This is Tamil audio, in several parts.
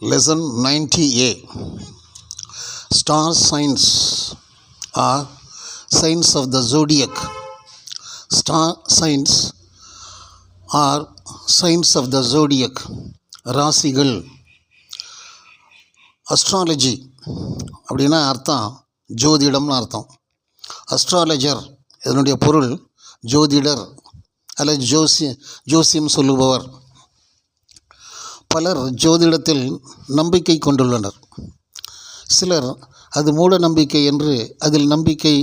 Lesson ninety a star signs or signs of the zodiac star signs or signs of the zodiac ராசிகள். அஸ்ட்ராலஜி அப்படின்னா அர்த்தம் ஜோதிடம்னு அர்த்தம். அஸ்ட்ராலஜர் இதனுடைய பொருள் ஜோதிடர் அல்லது ஜோசி ஜோசியம் சொல்லுபவர். பலர் ஜோதிடத்தில் நம்பிக்கை கொண்டுள்ளனர். சிலர் அது மூட நம்பிக்கை என்று அதில் நம்பிக்கை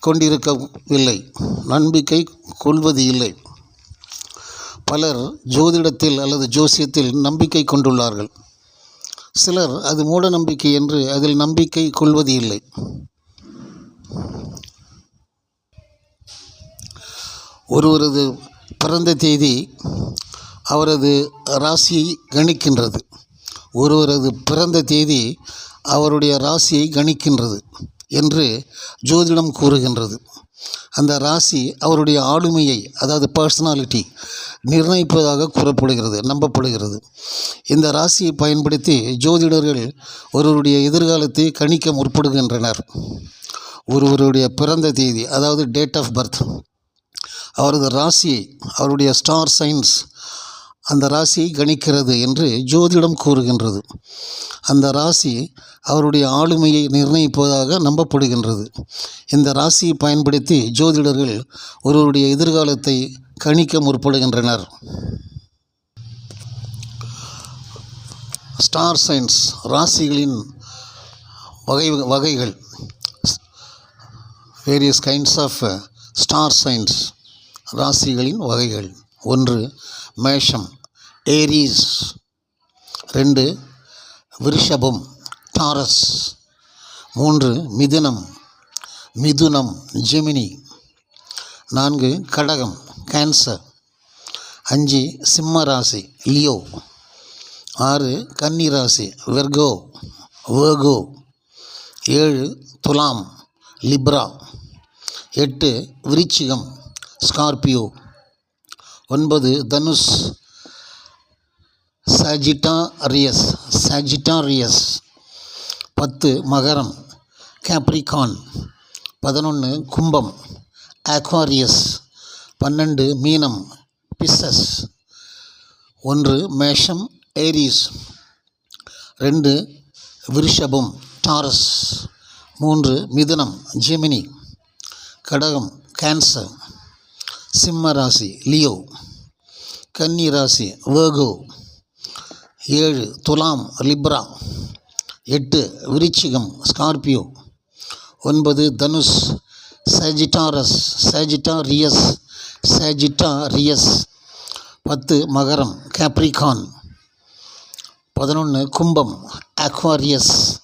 கொண்டிருக்கவில்லை. நம்பிக்கை கொள்வது இல்லை. பலர் ஜோதிடத்தில் அல்லது ஜோசியத்தில் நம்பிக்கை கொண்டுள்ளார்கள். சிலர் அது மூட நம்பிக்கை என்று அதில் நம்பிக்கை கொள்வது இல்லை. ஒருவரது பிறந்த தேதி அவரது ராசியை கணிக்கின்றது. ஒருவரது பிறந்த தேதி அவருடைய ராசியை கணிக்கின்றது என்று ஜோதிடம் கூறுகின்றது. அந்த ராசி அவருடைய ஆளுமையை அதாவது பர்சனாலிட்டி நிர்ணயிப்பதாக கூறப்படுகிறது நம்பப்படுகிறது. இந்த ராசியை பயன்படுத்தி ஜோதிடர்கள் ஒருவருடைய எதிர்காலத்தை கணிக்க முற்படுகின்றனர். ஒருவருடைய பிறந்த தேதி அதாவது டேட் ஆஃப் பர்த் அவரது ராசியை அவருடைய ஸ்டார் சைன்ஸ் அந்த ராசியை கணிக்கிறது என்று ஜோதிடம் கூறுகின்றது. அந்த ராசி அவருடைய ஆளுமையை நிர்ணயிப்பதாக நம்பப்படுகின்றது. இந்த ராசியை பயன்படுத்தி ஜோதிடர்கள் ஒருவருடைய எதிர்காலத்தை கணிக்க முற்படுகின்றனர். ஸ்டார் சைன்ஸ் ராசிகளின் வகை வகைகள். Various kinds of star signs ராசிகளின் வகைகள். ஒன்று மேஷம் ஏரீஸ். ரெண்டு விருஷபம் டாரஸ் மூன்று மிதுனம் மிதுனம் ஜெமினி. நான்கு கடகம் கேன்சர். அஞ்சு சிம்ம ராசி லியோ. ஆறு கன்னி ராசி வெர்கோ வேர்கோ. ஏழு துலாம் லிப்ரா. எட்டு விருச்சிகம் ஸ்கார்பியோ. ஒன்பது தனுஷ். சாஜிட்டாரியஸ் சாஜிட்டாரியஸ் பத்து மகரம். கேப்ரிகான். பதினொன்று கும்பம். ஆக்வாரியஸ். பன்னெண்டு மீனம். பிசஸ். ஒன்று மேஷம். ஏரிஸ். ரெண்டு விருஷபம். டாரஸ். மூன்று மிதுனம். ஜெமினி. கடகம். கேன்சர். சிம்ம ராசி லியோ. கன்னி ராசி வேகோ ஏழு துலாம் லிப்ரா. எட்டு விருச்சிகம் ஸ்கார்பியோ. ஒன்பது தனுஷ். சாஜிட்டாரஸ் சாஜிட்டாரியஸ் சாஜிட்டாரியஸ். பத்து மகரம் கேப்ரிகான். பதினொன்று கும்பம் அக்வாரியஸ்.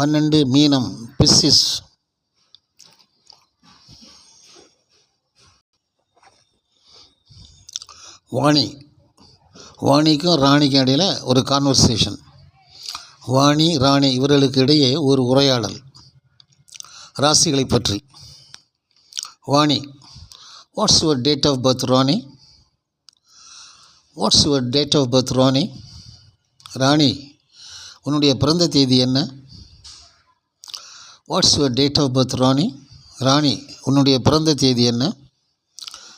பன்னெண்டு மீனம் பிஸ்ஸிஸ் வாணி. வாணிக்கும் ராணிக்கும் இடையில் ஒரு கான்வர்சேஷன் வாணி ராணி இவர்களுக்கு இடையே ஒரு உரையாடல். ராசிகளை பற்றி. Vani what's your date of birth Rani? What's your date of birth Rani? Rani உன்னுடைய பிறந்த தேதி என்ன? What's your date of birth Rani? Rani உன்னுடைய பிறந்த தேதி என்ன?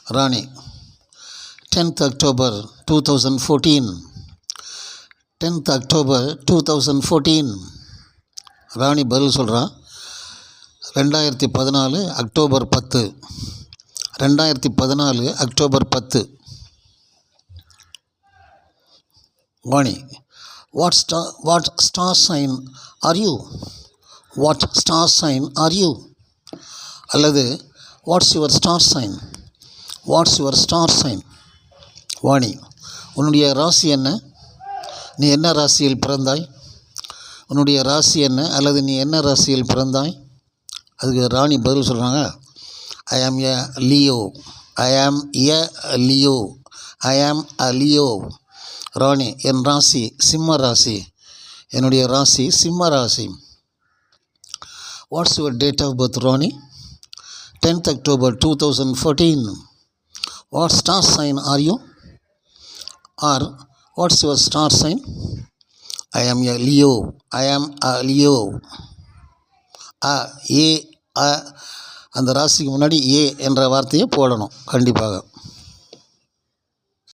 Rani tenth October two thousand fourteen tenth October two thousand fourteen Rani பதில் சொல்கிறான் ரெண்டாயிரத்தி பதினாலு அக்டோபர் பத்து. ரெண்டாயிரத்தி பதினாலு அக்டோபர் பத்து. வாணி வாட் ஸ்டா what star sign are you what star sign are you அல்லது what's your star sign what's your star sign Vani உன்னுடைய ராசி என்ன? நீ என்ன ராசியில் பிறந்தாய்? உன்னுடைய ராசி என்ன? அல்லது நீ என்ன ராசியில் பிறந்தாய்? அதுக்கு ராணி பதில் சொல்கிறாங்க ஐ am a Leo I am a Leo ஐ ஆம் அ லியோ ராணி என் ராசி சிம்ம ராசி. என்னுடைய ராசி சிம்ம ராசி. What's your date of birth Rani? Tenth October two thousand fourteen what star sign are you or what's your star sign I am a Leo ஐ ஆம் அ லியோ அ ஏ அ அந்த ராசிக்கு முன்னாடி ஏ என்ற வார்த்தையை போடணும். கண்டிப்பாக.